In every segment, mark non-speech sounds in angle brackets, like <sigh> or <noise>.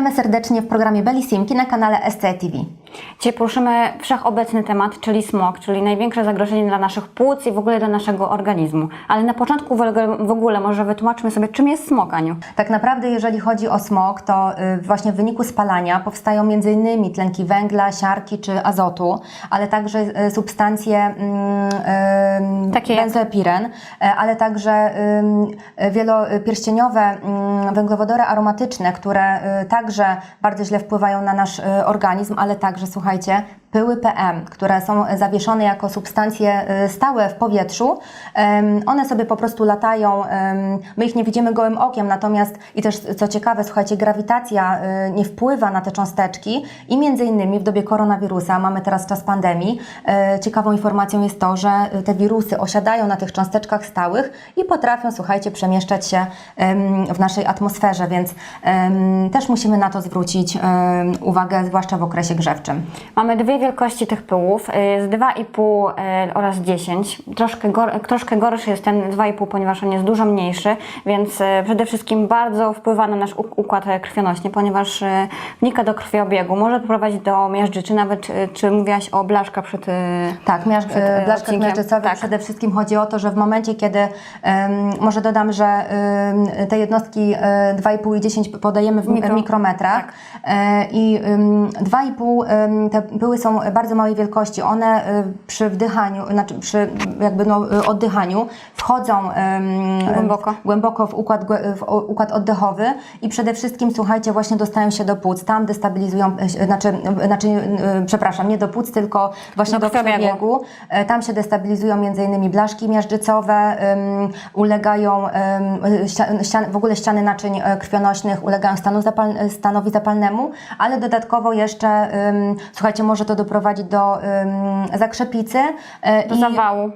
Witamy serdecznie w programie Belisimki na kanale SC TV. Dzisiaj poruszymy wszechobecny temat, czyli smog, czyli największe zagrożenie dla naszych płuc i w ogóle dla naszego organizmu. Ale na początku w ogóle, może wytłumaczmy sobie, czym jest smog, Aniu. Tak naprawdę, jeżeli chodzi o smog, to y, właśnie w wyniku spalania powstają m.in. tlenki węgla, siarki czy azotu, ale także y, substancje mm, y, Takie benzoepiren, y, ale także wielopierścieniowe y, węglowodory aromatyczne, które y, także bardzo źle wpływają na nasz y, organizm, ale także, słuchajcie, pyły PM, które są zawieszone jako substancje y, stałe w powietrzu, one sobie po prostu latają, my ich nie widzimy gołym okiem, natomiast i też co ciekawe, słuchajcie, grawitacja y, nie wpływa na te cząsteczki i między innymi w dobie koronawirusa, mamy teraz czas pandemii, y, ciekawą informacją jest to, że y, te wirusy osiadają na tych cząsteczkach stałych i potrafią, słuchajcie, przemieszczać się w naszej atmosferze, więc też musimy na to zwrócić uwagę, zwłaszcza w okresie grzewczym. Mamy dwie wielkości tych pyłów, y, z 2,5 y, oraz 10. Troszkę, gor, troszkę gorszy jest ten 2,5, ponieważ on jest dużo mniejszy, więc y, przede wszystkim bardzo wpływa na nasz uk- układ e, krwionośny, ponieważ wnika do krwiobiegu, może prowadzić do miażdży, czy nawet, czy mówiłaś o blaszka przed... Tak, miaż, przed, e, e, blaszkach miażdżycowych Tak. przede wszystkim chodzi o to, że w momencie, kiedy może dodam, że te jednostki e, 2,5 i 10 podajemy w Mikro. Mikro. mikrometrach Tak. e, i em, 2,5 em, te pyły są bardzo małej wielkości. One e, przy wdychaniu, znaczy przy jakby no, e, oddychaniu wchodzą Głęboko. głęboko w układ, w układ oddechowy i przede wszystkim, słuchajcie, właśnie dostają się do płuc. Tam destabilizują, e, znaczy, e, znaczy e, przepraszam, nie do płuc, tylko właśnie Do do, Tam się destabilizują m.in. blaszki miażdżycowe, ulegają ścian, w ogóle ściany naczyń krwionośnych, ulegają stanu zapal, stanowi zapalnemu, ale dodatkowo jeszcze, słuchajcie, może to doprowadzić do zakrzepicy e, do i zawału.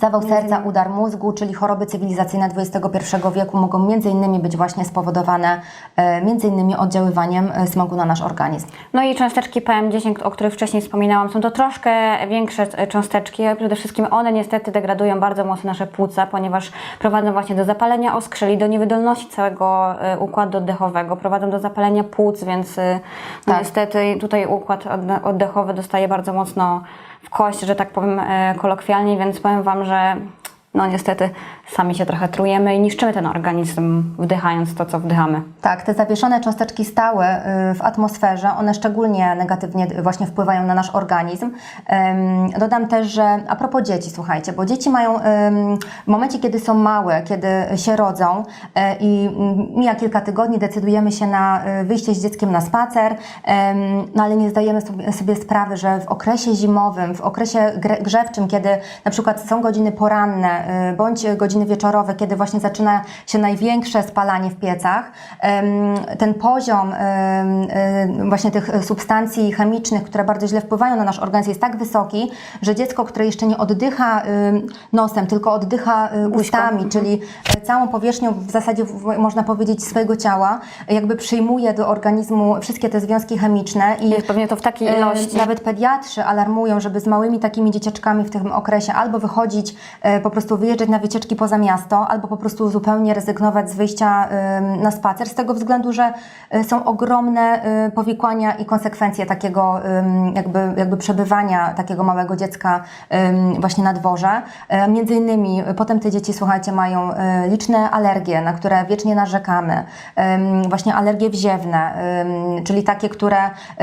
Zawał serca, udar mózgu, czyli choroby cywilizacyjne XXI wieku mogą między innymi być właśnie spowodowane e, między innymi oddziaływaniem e, smogu na nasz organizm. No i cząsteczki PM10, o których wcześniej wspominałam, są to troszkę większe e, cząsteczki, ale przede wszystkim one niestety degradują bardzo mocno nasze płuca, ponieważ prowadzą właśnie do zapalenia oskrzeli, do niewydolności całego układu oddechowego, prowadzą do zapalenia płuc, więc no Tak. niestety tutaj układ odde- oddechowy dostaje bardzo mocno w kość, że tak powiem e, kolokwialnie, więc powiem Wam, że no niestety sami się trochę trujemy i niszczymy ten organizm wdychając to, co wdychamy. Tak, te zawieszone cząsteczki stałe y, w atmosferze, one szczególnie negatywnie właśnie wpływają na nasz organizm. Dodam też, że a propos dzieci, słuchajcie, bo dzieci mają w momencie, kiedy są małe, kiedy się rodzą e, i mija kilka tygodni, decydujemy się na e, wyjście z dzieckiem na spacer, no ale nie zdajemy sobie, sprawy, że w okresie zimowym, w okresie grzewczym, kiedy na przykład są godziny poranne y, bądź godziny wieczorowe, kiedy właśnie zaczyna się największe spalanie w piecach, ten poziom właśnie tych substancji chemicznych, które bardzo źle wpływają na nasz organizm jest tak wysoki, że dziecko, które jeszcze nie oddycha nosem, tylko oddycha y, ustami, czyli e, całą powierzchnią w zasadzie można powiedzieć swojego ciała, jakby przyjmuje do organizmu wszystkie te związki chemiczne i Jest pewnie to w takiej E, ilości. Nawet pediatrzy alarmują, żeby z małymi takimi dzieciaczkami w tym okresie albo wychodzić, e, po prostu wyjeżdżać na wycieczki poza miasto, albo po prostu zupełnie rezygnować z wyjścia na spacer, z tego względu, że e, są ogromne e, powikłania i konsekwencje takiego jakby, jakby przebywania takiego małego dziecka właśnie na dworze. E, Między innymi e, potem te dzieci, słuchajcie, mają liczne alergie, na które wiecznie narzekamy. Właśnie alergie wziewne, czyli takie, które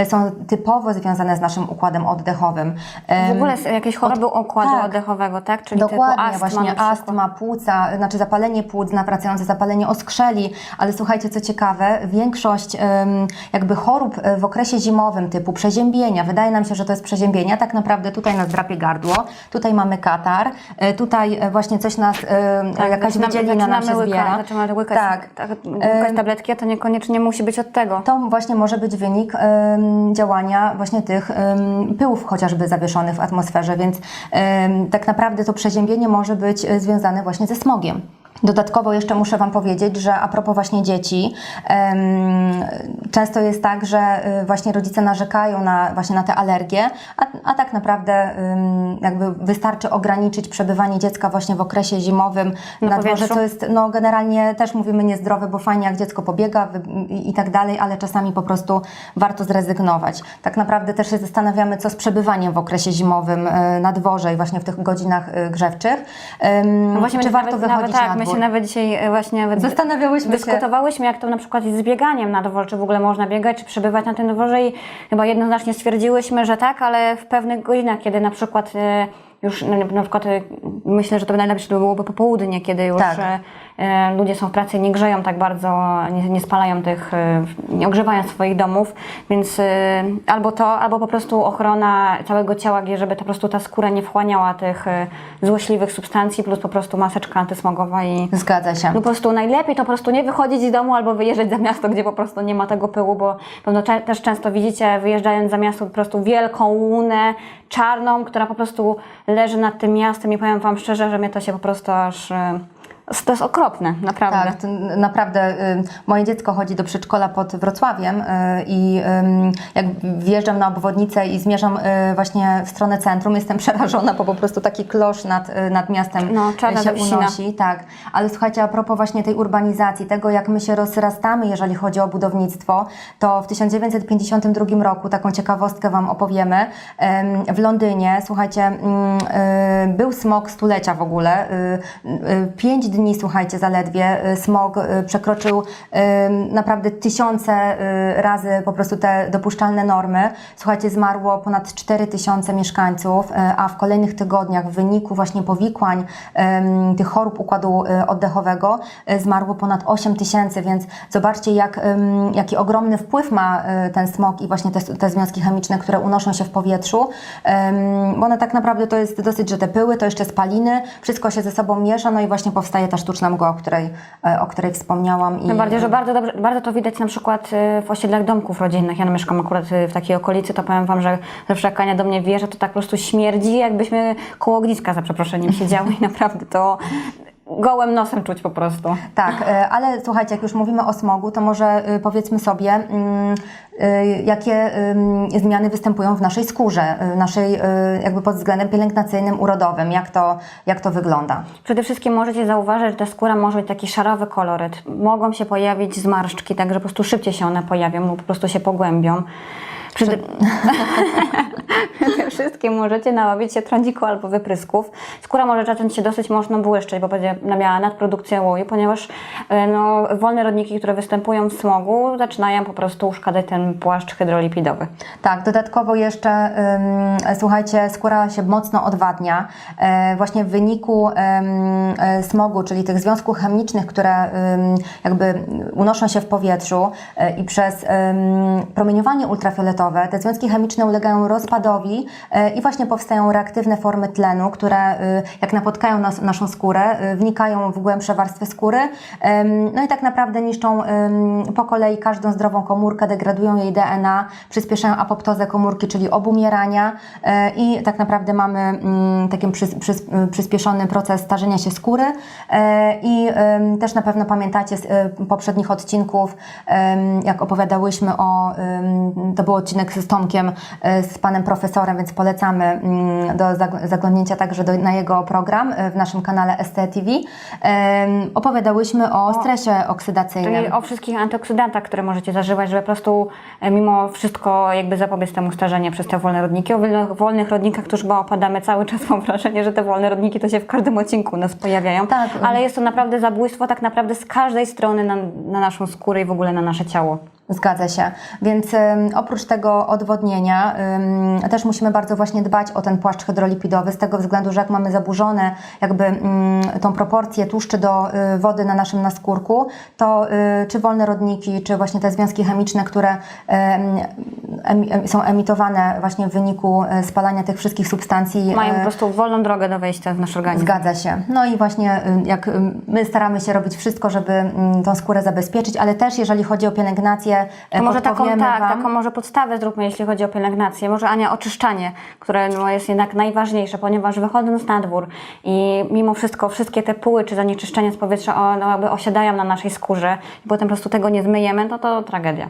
są typowo związane z naszym układem oddechowym. W ogóle jakieś choroby układu tak. oddechowego, tak? Czyli Dokładnie, typu astma właśnie na przykład. Płuca, znaczy zapalenie płuc, nawracające zapalenie oskrzeli, ale słuchajcie, co ciekawe, większość jakby chorób e, w okresie zimowym typu przeziębienia, wydaje nam się, że to jest przeziębienie, a tak naprawdę tutaj nas drapie gardło, tutaj mamy katar, e, tutaj e, właśnie coś nas, e, jakaś zaczynamy- wydzielina nam się zaczynamy zbiera. Łykać, zaczynamy łykać, Tak. tak. łykać tabletki, a to niekoniecznie musi być od tego. To właśnie może być wynik działania właśnie tych pyłów chociażby zawieszonych w atmosferze, więc tak naprawdę to przeziębienie może być związane właśnie ze smogiem. Dodatkowo jeszcze muszę Wam powiedzieć, że a propos właśnie dzieci, często jest tak, że y, właśnie rodzice narzekają na, właśnie na te alergie, a, a tak naprawdę jakby wystarczy ograniczyć przebywanie dziecka właśnie w okresie zimowym Na na, dworze, co jest no, generalnie też mówimy niezdrowe, bo fajnie jak dziecko pobiega i, i tak dalej, ale czasami po prostu warto zrezygnować. Tak naprawdę też się zastanawiamy, co z przebywaniem w okresie zimowym y, na dworze i właśnie w tych godzinach y, grzewczych. No właśnie czy warto nawet, wychodzić nawet tak, na my się nawet dzisiaj e, właśnie Zastanawiałyśmy się. dyskutowałyśmy, jak to na przykład z bieganiem na dworze, czy w ogóle można biegać, czy przebywać na tym dworze i chyba jednoznacznie stwierdziłyśmy, że tak, ale w pewnych godzinach, kiedy na przykład e, już na, na przykład e, myślę, że to najlepsze to byłoby popołudnie, kiedy już Tak. E, ludzie są w pracy i nie grzeją tak bardzo, nie, nie spalają tych, e, nie ogrzewają swoich domów, więc e, albo to, albo po prostu ochrona całego ciała, żeby po prostu ta skóra nie wchłaniała tych złośliwych substancji, plus po prostu maseczka antysmogowa i Zgadza się. no po prostu najlepiej to po prostu nie wychodzić z domu albo wyjeżdżać za miasto, gdzie po prostu nie ma tego pyłu, bo pewno też często widzicie wyjeżdżając za miasto po prostu wielką łunę czarną, która po prostu leży nad tym miastem i powiem Wam szczerze, że mnie to się po prostu aż... To jest okropne, naprawdę. Tak, naprawdę moje dziecko chodzi do przedszkola pod Wrocławiem y, i jak wjeżdżam na obwodnicę i zmierzam y, właśnie w stronę centrum, jestem <laughs> przerażona, bo po prostu taki klosz nad, y, nad miastem No, się unosi. Tak, ale słuchajcie, a propos właśnie tej urbanizacji, tego jak my się rozrastamy, jeżeli chodzi o budownictwo, to w 1952 roku, taką ciekawostkę Wam opowiemy, em, w Londynie, słuchajcie, był smog stulecia w ogóle, pięć dni, słuchajcie, zaledwie y, smog y, przekroczył naprawdę tysiące y, razy po prostu te dopuszczalne normy. Słuchajcie, zmarło ponad 4 tysiące mieszkańców, a w kolejnych tygodniach w wyniku właśnie powikłań tych chorób układu oddechowego zmarło ponad 8 tysięcy, więc zobaczcie, jak, jaki ogromny wpływ ma ten smog i właśnie te, te związki chemiczne, które unoszą się w powietrzu, bo one tak naprawdę to jest dosyć, że te pyły, to jeszcze spaliny, wszystko się ze sobą miesza, no i właśnie powstaje ta sztuczna mgła, o której, e, o której wspomniałam. I, Tym bardziej, że bardzo, dobrze, bardzo to widać na przykład y, w osiedlach domków rodzinnych. Ja mieszkam akurat y, w takiej okolicy, to powiem Wam, że zawsze jak Ania do mnie wjeżdża, to tak po prostu śmierdzi, jakbyśmy koło ogniska za przeproszeniem siedziały i <laughs> naprawdę to gołym nosem czuć po prostu. Tak, e, ale słuchajcie, jak już mówimy o smogu, to może e, powiedzmy sobie, mm, e, jakie zmiany występują w naszej skórze, naszej jakby pod względem pielęgnacyjnym, urodowym, jak to, jak to wygląda. Przede wszystkim możecie zauważyć, że ta skóra może mieć taki szarawy koloryt. Mogą się pojawić zmarszczki, także po prostu szybciej się one pojawią po prostu się pogłębią. Przede... <laughs> Przede wszystkim możecie naławić się trądziku albo wyprysków. Skóra może zacząć się dosyć mocno błyszczeć, bo będzie miała nadprodukcję łoju, ponieważ e, no, wolne rodniki, które występują w smogu, zaczynają po prostu uszkadzać ten płaszcz hydrolipidowy. Tak, dodatkowo jeszcze, ym, słuchajcie, skóra się mocno odwadnia. E, właśnie w wyniku e, smogu, czyli tych związków chemicznych, które jakby unoszą się w powietrzu i przez promieniowanie ultrafioletowe, te związki chemiczne ulegają rozpadowi e, i właśnie powstają reaktywne formy tlenu, które y, jak napotkają nas, naszą skórę, y, wnikają w głębsze warstwy skóry, no i tak naprawdę niszczą po kolei każdą zdrową komórkę, degradują jej DNA, przyspieszają apoptozę komórki, czyli obumierania e, i tak naprawdę mamy mm, taki przys, przys, przyspieszony proces starzenia się skóry e, i też na pewno pamiętacie z poprzednich odcinków, jak opowiadałyśmy o, to był odcinek z Tomkiem, y, z panem profesorem, więc polecamy mm, do zag- zaglądnięcia także do, na jego program y, w naszym kanale STTV. Opowiadałyśmy o stresie oksydacyjnym. Czyli o wszystkich antyoksydantach, które możecie zażywać, żeby po prostu e, mimo wszystko jakby zapobiec temu starzeniu przez te wolne rodniki. O wolnych- wolnych rodnikach to już chyba opadamy cały czas. Mam wrażenie, że te wolne rodniki to się w każdym odcinku u nas pojawiają. Tak. Ale jest to naprawdę zabójstwo tak naprawdę z każdej strony na, na naszą skórę i w ogóle na nasze ciało. Zgadza się. Więc oprócz tego odwodnienia też musimy bardzo właśnie dbać o ten płaszcz hydrolipidowy z tego względu, że jak mamy zaburzone jakby tą proporcję tłuszczy do y, wody na naszym naskórku, to y, czy wolne rodniki, czy właśnie te związki chemiczne, które są emitowane właśnie w wyniku y, spalania tych wszystkich substancji Mają y, po prostu wolną drogę do wejścia w nasz organizm. Zgadza się. No i właśnie y, jak y, my staramy się robić wszystko, żeby mm, tą skórę zabezpieczyć, ale też jeżeli chodzi o pielęgnację, e, To może taką, tak, Wam. taką może podstawę zróbmy, jeśli chodzi o pielęgnację. Może Ania oczyszczanie, które no, jest jednak najważniejsze, ponieważ wychodząc na dwór i mimo wszystko wszystkie te pyły czy zanieczyszczenia z powietrza o, no, jakby osiadają na naszej skórze i potem po prostu tego nie zmyjemy, no to tragedia.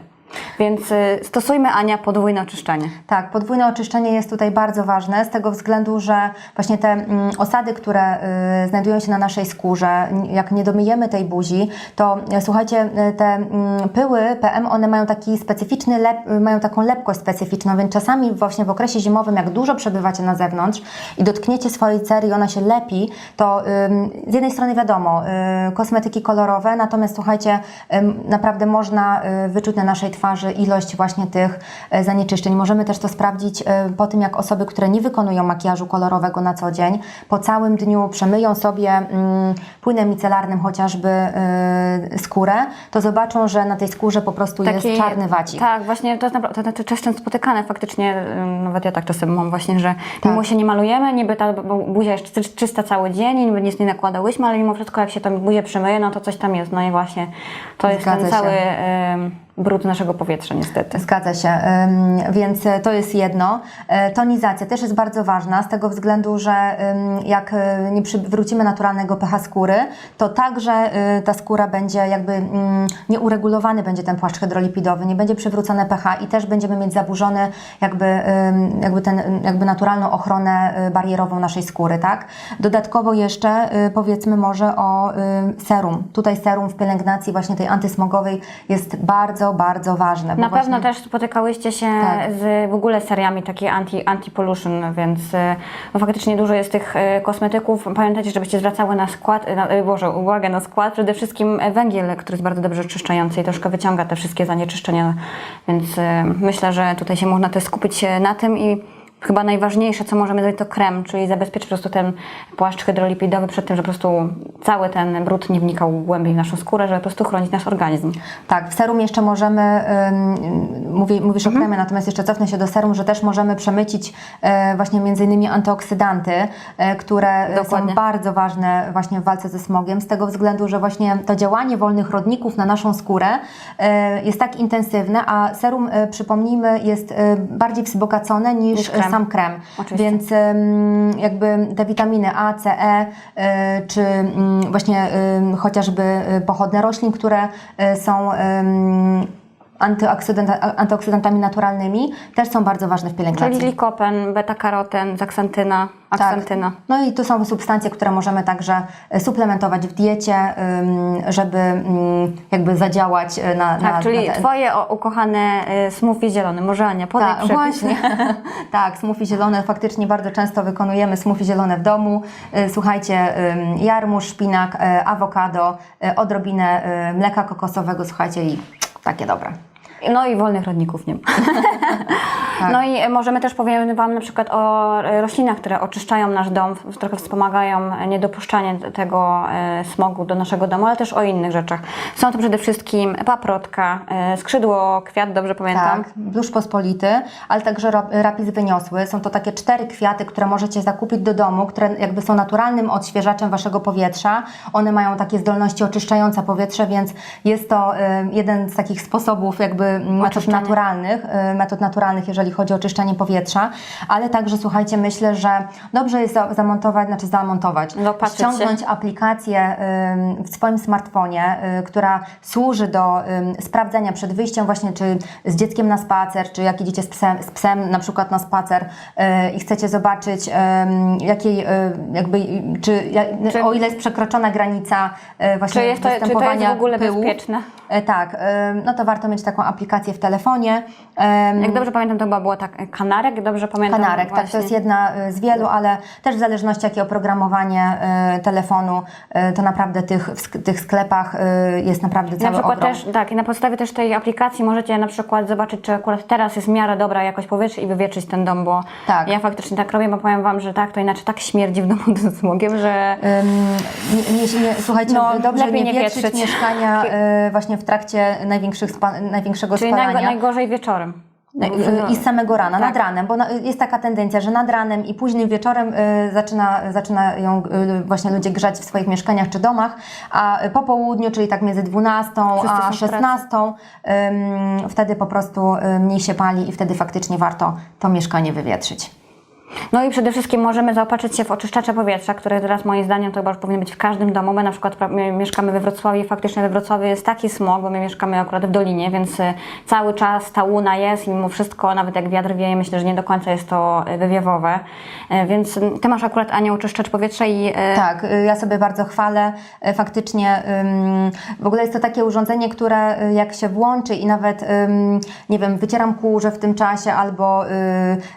Więc y, stosujmy Ania podwójne oczyszczanie. Tak, podwójne oczyszczenie jest tutaj bardzo ważne z tego względu, że właśnie te mm, osady, które y, znajdują się na naszej skórze, jak nie domyjemy tej buzi, to y, słuchajcie, te mm, pyły PM, one mają taki specyficzny, lep, mają taką lepkość specyficzną, więc czasami właśnie w okresie zimowym, jak dużo przebywacie na zewnątrz i dotkniecie swojej cery i ona się lepi, to z jednej strony wiadomo, kosmetyki kolorowe, natomiast słuchajcie, naprawdę można wyczuć na naszej twarzy ilość właśnie tych e, zanieczyszczeń. Możemy też to sprawdzić e, po tym, jak osoby, które nie wykonują makijażu kolorowego na co dzień, po całym dniu przemyją sobie mm, płynem micelarnym chociażby e, skórę, to zobaczą, że na tej skórze po prostu jest czarny wacik. Tak, właśnie to jest naprawdę to, to, to często spotykane faktycznie, nawet ja tak czasem mam właśnie, że Tak. mimo się nie malujemy, niby ta bu- buzia jest czy- czysta cały dzień, niby nic nie nakładałyśmy, ale mimo wszystko jak się tam buzię przemyje, no to coś tam jest. No i właśnie to jest Zgadza ten się. cały brud naszego powietrza niestety. Zgadza się, więc e, to jest jedno. E, Tonizacja też jest bardzo ważna z tego względu, że jak e, nie przywrócimy naturalnego pH skóry, to także ta skóra będzie jakby mm, nieuregulowany będzie ten płaszcz hydrolipidowy, nie będzie przywrócone pH i też będziemy mieć zaburzony jakby, jakby, ten, jakby naturalną ochronę barierową naszej skóry, tak? Dodatkowo jeszcze powiedzmy może o serum. Tutaj serum w pielęgnacji właśnie tej antysmogowej jest bardzo, bardzo ważne. bo Na właśnie... pewno też spotykałyście się Tak. z w ogóle seriami takie anti, anti-pollution, więc y, no, faktycznie dużo jest tych y, kosmetyków. Pamiętajcie, żebyście zwracały na skład, na, y, Boże, uwagę na skład. Przede wszystkim e, węgiel, który jest bardzo dobrze czyszczający i troszkę wyciąga te wszystkie zanieczyszczenia, więc myślę, że tutaj się można też skupić się na tym i chyba najważniejsze, co możemy zrobić, to krem, czyli zabezpieczyć po prostu ten płaszcz hydrolipidowy przed tym, że po prostu cały ten brud nie wnikał głębiej w naszą skórę, żeby po prostu chronić nasz organizm. Tak, w serum jeszcze możemy, mówię, mówisz o kremie, natomiast jeszcze cofnę się do serum, że też możemy przemycić e, właśnie między innymi antyoksydanty, e, które Dokładnie. są bardzo ważne właśnie w walce ze smogiem, z tego względu, że właśnie to działanie wolnych rodników na naszą skórę e, jest tak intensywne, a serum, e, przypomnijmy, jest e, bardziej wzbogacone niż, Niż krem. Sam krem. Oczywiście. Więc jakby te witaminy A, C, E, y, czy ym, właśnie chociażby y, pochodne roślin, które y, są ym, antyoksydanta, antyoksydantami naturalnymi, też są bardzo ważne w pielęgnacji. Czyli likopen, beta-karoten, zaksantyna, aksantyna. No i to są substancje, które możemy także y, suplementować w diecie, żeby ym, jakby zadziałać y, na, Tak, na czyli na te- twoje ukochane y, smoothie zielone. Może Ania, podaj Tak, przepis. właśnie. <laughs> tak, smoothie zielone faktycznie bardzo często wykonujemy smoothie zielone w domu. Słuchajcie, jarmuż, szpinak, awokado, odrobinę mleka kokosowego, słuchajcie i takie dobre. No i wolnych rodników nie ma. <laughs> Tak. No i możemy też powiedzieć Wam na przykład o e, roślinach, które oczyszczają nasz dom, trochę wspomagają niedopuszczanie tego e, smogu do naszego domu, ale też o innych rzeczach. Są to przede wszystkim paprotka, e, skrzydło kwiat, dobrze pamiętam. Tak, bluszcz pospolity, ale także rapis wyniosły. Są to takie cztery kwiaty, które możecie zakupić do domu, które jakby są naturalnym odświeżaczem waszego powietrza. One mają takie zdolności oczyszczające powietrze, więc jest to jeden z takich sposobów jakby metod naturalnych, metod naturalnych, jeżeli chodzi o oczyszczanie powietrza, ale także słuchajcie, myślę, że dobrze jest za- zamontować, znaczy zamontować, się. ściągnąć aplikację ym, w swoim smartfonie, y, która służy do sprawdzenia przed wyjściem właśnie, czy z dzieckiem na spacer, czy jak idziecie z psem, z psem na przykład na spacer y, i chcecie zobaczyć, jakiej, y, jakby, czy, Czy- o ile jest przekroczona granica właśnie Czy jest, to, czy to jest występowania w ogóle pyłu. bezpieczne? E, Tak, ym, no to warto mieć taką aplikację w telefonie. Jak dobrze pamiętam, to chyba było tak kanarek, dobrze pamiętam. Kanarek, tak, to właśnie. jest jedna y, z wielu, ale też w zależności jakie oprogramowanie telefonu, to naprawdę tych, w tych sklepach jest naprawdę Na cały przykład ogrom. też, tak, i na podstawie też tej aplikacji możecie na przykład zobaczyć, czy akurat teraz jest w miarę dobra jakość powietrza i wywietrzyć ten dom, bo Tak. ja faktycznie tak robię, bo powiem Wam, że tak, to inaczej tak śmierdzi w domu <laughs> tym smogiem, że Ym, nie, nie, nie, słuchajcie, No, dobrze nie nie wietrzyć mieszkania y, właśnie w trakcie największego czyli spalania. najgo, najgorzej wieczorem. I z samego rana, Tak. nad ranem, bo jest taka tendencja, że nad ranem i późnym wieczorem y, zaczyna, zaczynają y, właśnie ludzie grzać w swoich mieszkaniach czy domach, a po południu, czyli tak między 12 Wszyscy a są w pracy. 16, ym, wtedy po prostu y, mniej się pali i wtedy faktycznie warto to mieszkanie wywietrzyć. No i przede wszystkim możemy zaopatrzyć się w oczyszczacze powietrza, które teraz moim zdaniem to chyba już powinny być w każdym domu. My na przykład my mieszkamy we Wrocławiu i faktycznie we Wrocławiu jest taki smog, bo my mieszkamy akurat w Dolinie, więc y, cały czas ta łuna jest i mimo wszystko, nawet jak wiatr wieje, myślę, że nie do końca jest to y, wywiewowe. Y, Więc Ty masz akurat, Ania, oczyszczacz powietrza i... Tak, ja sobie bardzo chwalę. Faktycznie w ogóle jest to takie urządzenie, które jak się włączy i nawet, nie wiem, wycieram kurze w tym czasie albo,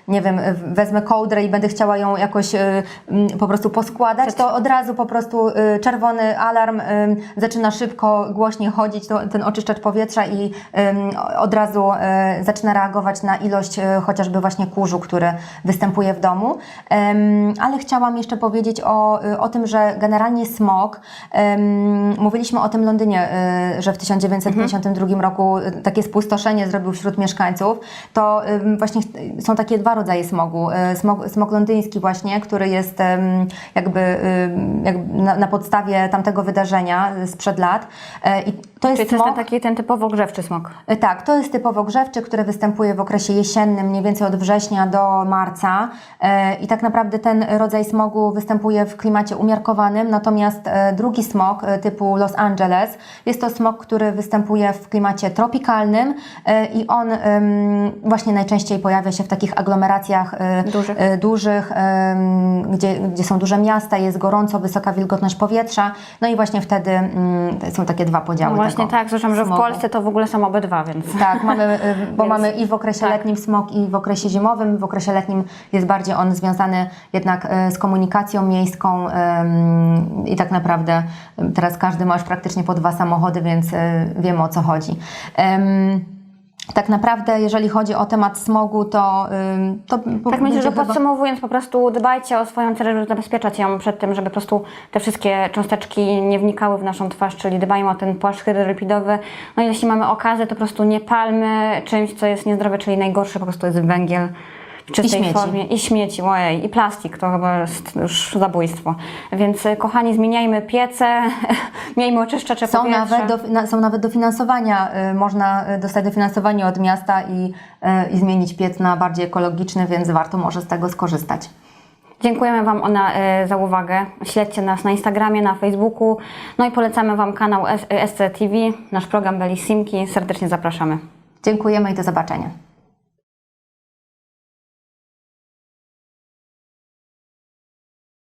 nie wiem, wezmę kołdrę i będę chciała ją jakoś y, ym, po prostu poskładać, to od razu po prostu y, czerwony alarm ym, zaczyna szybko, głośniej chodzić, ten oczyszczacz powietrza i od razu y, zaczyna reagować na ilość y, chociażby właśnie kurzu, który występuje w domu. Ale chciałam jeszcze powiedzieć o, y, o tym, że generalnie smog, mówiliśmy o tym Londynie, y, że w 1952 roku y, takie spustoszenie zrobił wśród mieszkańców, to właśnie są takie dwa rodzaje smogu. Y, Smog, londyński właśnie, który jest jakby, jakby na, na podstawie tamtego wydarzenia sprzed lat. E, I to jest Czyli to jest ten taki ten typowo grzewczy smog. E, Tak, to jest typowo grzewczy, który występuje w okresie jesiennym, mniej więcej od września do marca. E, I tak naprawdę ten rodzaj smogu występuje w klimacie umiarkowanym, natomiast e, drugi smog typu Los Angeles jest to smog, który występuje w klimacie tropikalnym i on właśnie najczęściej pojawia się w takich aglomeracjach Dużych. dużych gdzie, gdzie są duże miasta, jest gorąco, wysoka wilgotność powietrza. No i właśnie wtedy mm, są takie dwa podziały. No właśnie tak, słyszałam, że w smogu. Polsce to w ogóle są obydwa, więc... <laughs> Tak, mamy, y, <laughs> bo Więc- mamy i w okresie tak. letnim smog, i w okresie zimowym. W okresie letnim jest bardziej on związany jednak y, z komunikacją miejską i tak naprawdę y, teraz każdy ma już praktycznie po dwa samochody, więc y, wiemy o co chodzi. Tak naprawdę, jeżeli chodzi o temat smogu, to, to Tak myślę, że chyba- podsumowując, po prostu dbajcie o swoją cerę, żeby zabezpieczać ją przed tym, żeby po prostu te wszystkie cząsteczki nie wnikały w naszą twarz, czyli dbajmy o ten płaszcz hydrolipidowy. No i jeśli mamy okazję, to po prostu nie palmy czymś, co jest niezdrowe, czyli najgorsze po prostu jest węgiel w czystej śmieci. formie. I śmieci, ojej, i plastik, to chyba jest już zabójstwo. Więc y, kochani, zmieniajmy piece, <laughs> miejmy oczyszczacze Są powietrza. nawet, do, na- są nawet dofinansowania, y, można y, dostać dofinansowanie od miasta i, y, i zmienić piec na bardziej ekologiczny, więc warto może z tego skorzystać. Dziękujemy Wam ona, e, za uwagę. Śledźcie nas na Instagramie, na Facebooku. No i polecamy Wam kanał S- SC TV, nasz program Belissimki. Serdecznie zapraszamy. Dziękujemy i do zobaczenia.